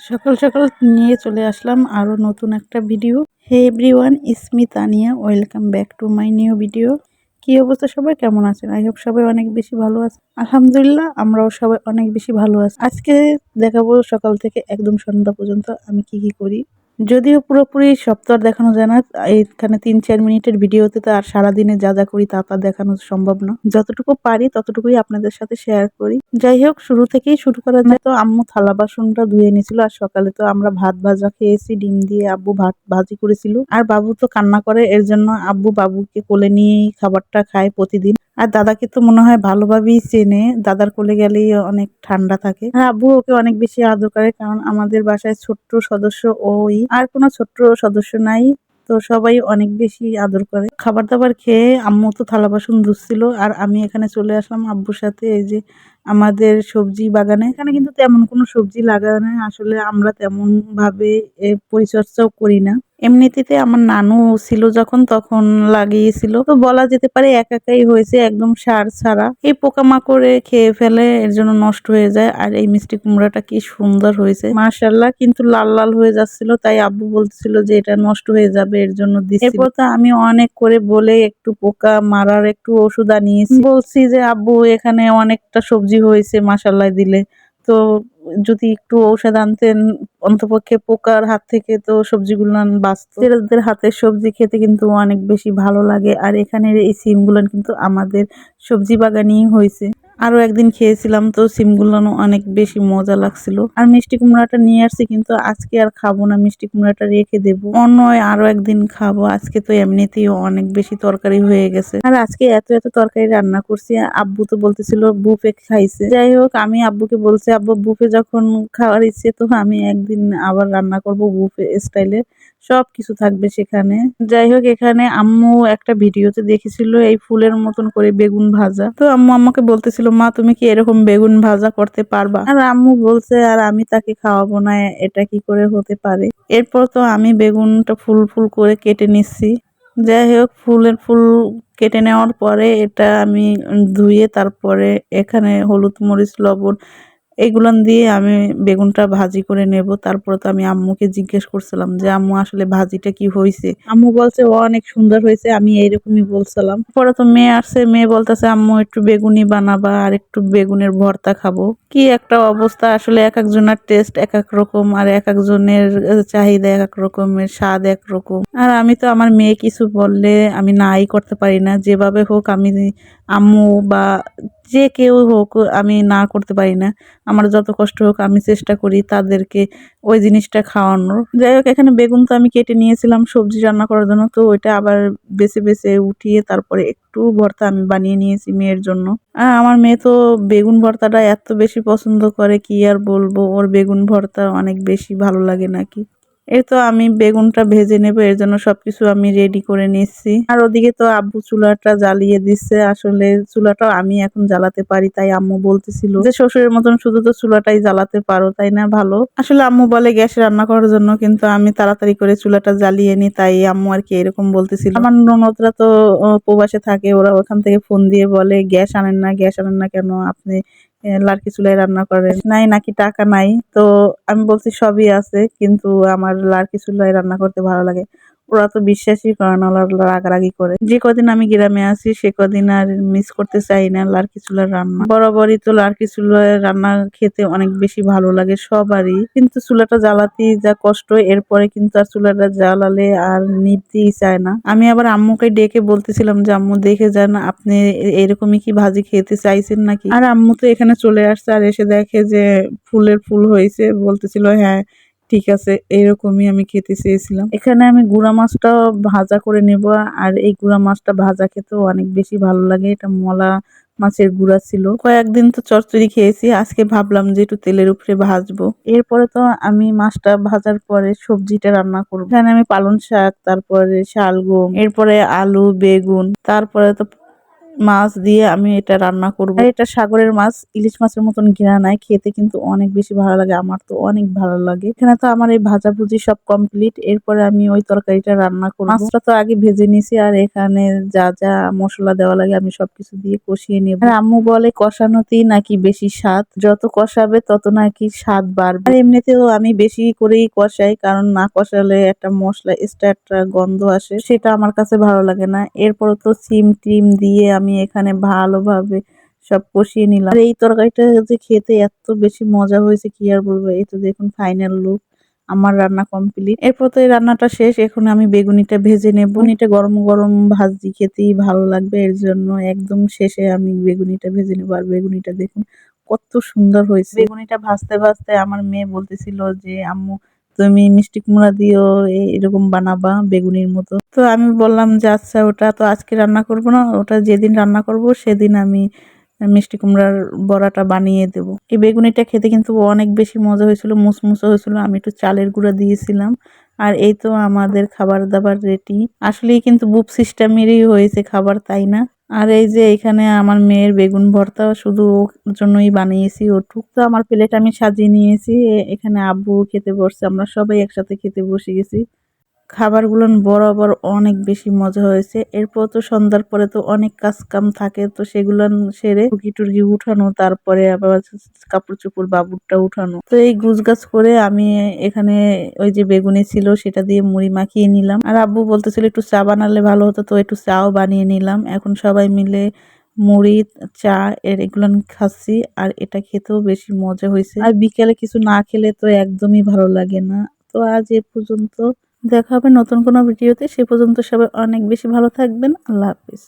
সকাল সকাল নিয়ে চলে আসলাম আরও নতুন একটা video hey everyone it's me Tania welcome back to my new video কি অবস্থা সবাই? কেমন আছেন? আই হোপ সবাই অনেক বেশি ভালো আছে। আলহামদুলিল্লাহ, আমরাও সবাই অনেক বেশি ভালো আছি। আজকে দেখাবো সকাল থেকে একদম সন্ধ্যা পর্যন্ত আমি কি কি করি। যদিও পুরোপুরি সপ্তাহ দেখানো যায় না এইখানে তিন চার মিনিটের ভিডিওতে তো আর সারাদিনে যা যা করি তা তা দেখানো সম্ভব না। যতটুকু পারি ততটুকুই আপনাদের সাথে শেয়ার করি। যাই হোক, শুরু থেকেই শুরু করা যায়। তো আম্মু থালা বাসনটা ধুয়ে নিয়েছিল আর সকালে তো আমরা ভাত ভাজা খেয়েছি, ডিম দিয়ে আব্বু ভাত ভাজি করেছিল। আর বাবু তো কান্না করে, এর জন্য আব্বু বাবুকে কোলে নিয়েই খাবারটা খায় প্রতিদিন। আর দাদাকে তো মনে হয় ভালোভাবেই চেনে। দাদার কোলে গেলেই অনেক ঠান্ডা থাকে। আর আব্বু ওকে অনেক বেশি আদর করে কারণ আমাদের বাসায় ছোট্ট সদস্য ওই। আর কোনো ছোট্ট সদস্য নাই, তো সবাই অনেক বেশি আদর করে। খাবার দাবার খেয়ে আম্মু তো থালা বাসন ধুচ্ছিল। আর আমি এখানে চলে আসলাম আব্বুর সাথে, এই যে আমাদের সবজি বাগানে। এখানে কিন্তু তেমন কোনো সবজি লাগানো, আসলে আমরা তেমন ভাবে পরিচর্যাও করি না। এমনিতে আমার নানু ছিল যখন, তখন লাগিয়েছিল। তো বলা যেতে পারে এক একাই হয়েছে একদম সার ছাড়া। এই পোকামাকড়ে খেয়ে ফেলে এর জন্য নষ্ট হয়ে যায়। আর এই মিষ্টি কুমড়াটা কি সুন্দর হয়েছে। মার্শাল্লাহ কিন্তু লাল লাল হয়ে যাচ্ছিল। তাই আব্বু বলছিল যে এটা নষ্ট হয়ে যাবে, এর জন্য এরপর তো আমি অনেক করে বলে একটু পোকা মারার একটু ওষুধ আনিয়েছি। বলছি যে, আব্বু, এখানে অনেকটা সবজি হয়েছে মাসাল্লাহ দিলে। তো যদি একটু ঔষধ আনতেন, অন্তপক্ষে পোকার হাত থেকে তো সবজিগুলো বাঁচত। হাতের সবজি খেতে কিন্তু অনেক বেশি ভালো লাগে। আর এখানের এই সিমগুলো কিন্তু আমাদের সবজি বাগানই হয়েছে। আরও একদিন খেয়েছিলাম, তো সিমগুলো অনেক বেশি মজা লাগছিল। আর মিষ্টি কুমড়াটা নিয়ে আসছি, কিন্তু আজকে আর খাব না, মিষ্টি কুমড়াটা রেখে দেবো। অন্য আরও একদিন খাব, আজকে তো এমনিতেই অনেক বেশি তরকারি হয়ে গেছে। আর আজকে এত এত তরকারি রান্না করছি, আব্বু তো বলতেছিল বুফে খাইছে। যাই হোক, আমি আব্বুকে বলছি, আব্বু, বুফে যখন খাওয়ার ইচ্ছে, তো আমি একদিন আবার রান্না করব বুফে স্টাইলে সব কিছু থাকবে সেখানে। যাই হোক এখানে আম্মু একটা ভিডিওতে দেখেছিল এই ফুলের মতন করে বেগুন ভাজা। তো আম্মু আমাকে বলতেছিল, মা, তুমি কি এরকম বেগুন ভাজা করতে পারবা? আর আম্মু বলছে, আর আমি তাকে খাওয়াবো না, এটা কি করে হতে পারে? এরপর তো আমি বেগুনটা ফুল ফুল করে কেটে নিচ্ছি। যাই হোক ফুলের ফুল কেটে নেওয়ার পরে এটা আমি ধুয়ে তারপরে এখানে হলুদ মরিচ, লবণ এইগুলো দিয়ে আমি বেগুনটা ভাজি করে নেব। তারপর তো আমি আম্মুকে জিজ্ঞেস করছিলাম যে, আম্মু, আসলে ভাজিটা কি হয়েছে আম্মু বলছে, ও অনেক সুন্দর হয়েছে আমি এইরকমই বলছিলাম। পরে তো মেয়ে আসছে, মেয়ে বলতেছে, আম্মু, একটু বেগুনি বানাবা আর একটু বেগুনের ভর্তা খাব। কি একটা অবস্থা, আসলে এক একজনের টেস্ট এক এক রকম আর এক একজনের চাহিদা এক এক রকমের, স্বাদ এক রকম। আর আমি তো, আমার মেয়ে কিছু বললে আমি নাই করতে পারি না। যেভাবে হোক, আমি আম্মু বা যে কেউ হোক, আমি না করতে পারি না। আমার যত কষ্ট হোক, আমি চেষ্টা করি তাদেরকে ওই জিনিসটা খাওয়ানোর। যাই হোক, এখানে বেগুন তো আমি কেটে নিয়েছিলাম সবজি রান্না করার জন্য, তো ওইটা আবার বেছে বেছে উঠিয়ে তারপরে একটু ভর্তা আমি বানিয়ে নিয়েছি মেয়ের জন্য। আমার মেয়ে তো বেগুন ভর্তাটা এত বেশি পছন্দ করে, কি আর বলব? ওর বেগুন ভর্তা অনেক বেশি ভালো লাগে নাকি? এই তো আমি বেগুনটা ভেজে নেব, এর জন্য সবকিছু আমি রেডি করে নিচ্ছি। আর ওদিকে তো আব্বু চুলাটা জ্বালিয়ে দিচ্ছে, আসলে চুলাটা আমি এখন জ্বালাতে পারি, তাই আম্মু বলতেছিল যে শ্বশুরের মতন শুধু তো চুলাটাই জ্বালাতে পারো, তাই না? ভালো। আসলে আম্মু বলে গ্যাসে রান্না করার জন্য, কিন্তু আমি তাড়াতাড়ি করে চুলাটা জ্বালিয়ে নি তাই আম্মু আর কি এরকম বলতেছিল। আমার ননদরা তো প্রবাসে থাকে, ওরা ওখান থেকে ফোন দিয়ে বলে, গ্যাস আনেন না, গ্যাস আনেন না কেন? আপনি লার্কি চুলায় রান্না করে নাই নাকি টাকা নাই। তো আমি বলছি সবই আছে, কিন্তু আমার লার্কি চুলায় রান্না করতে ভালো লাগে। ওরা তো বিশ্বাসই করে না রাগারাগি করে। যে কদিন আমি গ্রামে আছি, সে কদিন আর মিস করতে চাই না লার্কি চুলার রান্না। বরাবরই তো লার্কি চুলায় রান্না খেতে অনেক বেশি ভালো লাগে সবারই। কিন্তু চুলাটা জ্বালাতে যা কষ্ট, এরপরে কিন্তু আর চুলাটা জ্বালালে আর নিভতেই চায় না। আমি আবার আম্মুকে ডেকে বলতেছিলাম যে, আম্মু, দেখে যান, আপনি এরকমই কি ভাজি খেতে চাইছেন নাকি? আর আম্মু তো এখানে চলে আসছে আর এসে দেখে যে, ফুলের ফুল হয়েছে। বলতেছিল হ্যাঁ ঠিক আছে, এরকমই আমি খেতে চেয়েছিলাম। এখানে আমি গুড়া মাছটা ভাজা করে নেব, আর এই গুড়া মাছটা ভাজা খেতেও অনেক বেশি ভালো লাগে। এটা মলা মাছের গুঁড়া ছিল। কয়েকদিন তো চচ্চড়ি খেয়েছি, আজকে ভাবলাম যে একটু তেলের উপরে ভাজবো। এরপরে তো আমি মাছটা ভাজার পরে সবজিটা রান্না করব। এখানে আমি পালন শাক, তারপরে শালগম, এরপরে আলু, বেগুন, তারপরে তো মাছ দিয়ে আমি এটা রান্না করব। এটা সাগরের মাছ, ইলিশ মাছের মতন ঘিরা নাই, খেতে কিন্তু অনেক বেশি ভালো লাগে, আমার তো অনেক ভালো লাগে। এখানে তো আমার এই ভাজাভুজি সব কমপ্লিট এরপরে আমি ওই তরকারিটা রান্না করব। মাছটা তো আগে ভেজে নিছি, আর এখানে যা যা মশলা দেওয়া লাগে আমি সবকিছু দিয়ে কষিয়ে নেব। আর আম্মু বলে কষানোতেই নাকি বেশি স্বাদ, যত কষাবে তত নাকি স্বাদ বাড়বে। আর এমনিতেও আমি বেশি করেই কষাই, কারণ না কষালে একটা মশলা এক্সট্রা একটা গন্ধ আসে, সেটা আমার কাছে ভালো লাগে না। এরপর তো সিম টিম দিয়ে আমি এখানে ভালোভাবে সব কষিয়ে নিলাম। আর এই তরকারিটা যে খেতে এত বেশি মজা হয়েছে, কি আর বলব? এই তো দেখুন ফাইনাল লুক আমার রান্না কমপ্লিট এরপর তো এই রান্নাটা শেষ, এখন আমি বেগুনিটা ভেজে নেব। বেগুনিটা গরম গরম ভাজি খেতেই ভালো লাগবে, এর জন্য একদম শেষে আমি বেগুনিটা ভেজে নেব। আর বেগুনিটা দেখুন, কত সুন্দর হয়েছে। বেগুনিটা ভাজতে ভাজতে আমার মেয়ে বলতেছিল যে, আম্মু তুমি মিষ্টি কুমড়া দিও এরকম বানাবা বেগুনির মতো। তো আমি বললাম যে আচ্ছা ওটা তো আজকে রান্না করব না, ওটা যেদিন রান্না করব সেদিন আমি মিষ্টি কুমড়ার বড়াটা বানিয়ে দেবো। এই বেগুনিটা খেতে কিন্তু অনেক বেশি মজা হয়েছিল মুসমুসো হয়েছিল। আমি একটু চালের গুঁড়া দিয়েছিলাম। আর এই তো আমাদের খাবার দাবার রেডি। আসলেই কিন্তু বুপ সিস্টেমেরই হয়েছে খাবার, তাই না? আর এই যে এখানে আমার মেয়ের বেগুন ভর্তা শুধু ওর জন্যই বানিয়েছি ওটুক তো আমার প্লেট আমি সাজিয়ে নিয়েছি। এখানে আব্বু খেতে বসছে, আমরা সবাই একসাথে খেতে বসে গেছি। খাবারগুলো বরাবর অনেক বেশি মজা হয়েছে। এরপর তো সন্ধ্যার পরে তো অনেক কাজ কাম থাকে, তো সেগুলো সেরে টুকি টুকি উঠানো, তারপরে আবার কাপড় চোপড় বাবুরটা উঠানো। তো এই গুছ গাছ করে আমি এখানে ওই যে বেগুনি ছিল সেটা দিয়ে মুড়ি মাখিয়ে নিলাম। আর আব্বু বলতেছিল একটু চা বানালে ভালো হতো, তো একটু চাও বানিয়ে নিলাম। এখন সবাই মিলে মুড়ি, চা, এর এগুলো খাচ্ছি, আর এটা খেতেও বেশি মজা হয়েছে। আর বিকেলে কিছু না খেলে তো একদমই ভালো লাগে না। তো আজ এ পর্যন্ত দেখা হবে নতুন কোনো ভিডিওতে। সে পর্যন্ত সবাই অনেক বেশি ভালো থাকবেন। আল্লাহ হাফিজ।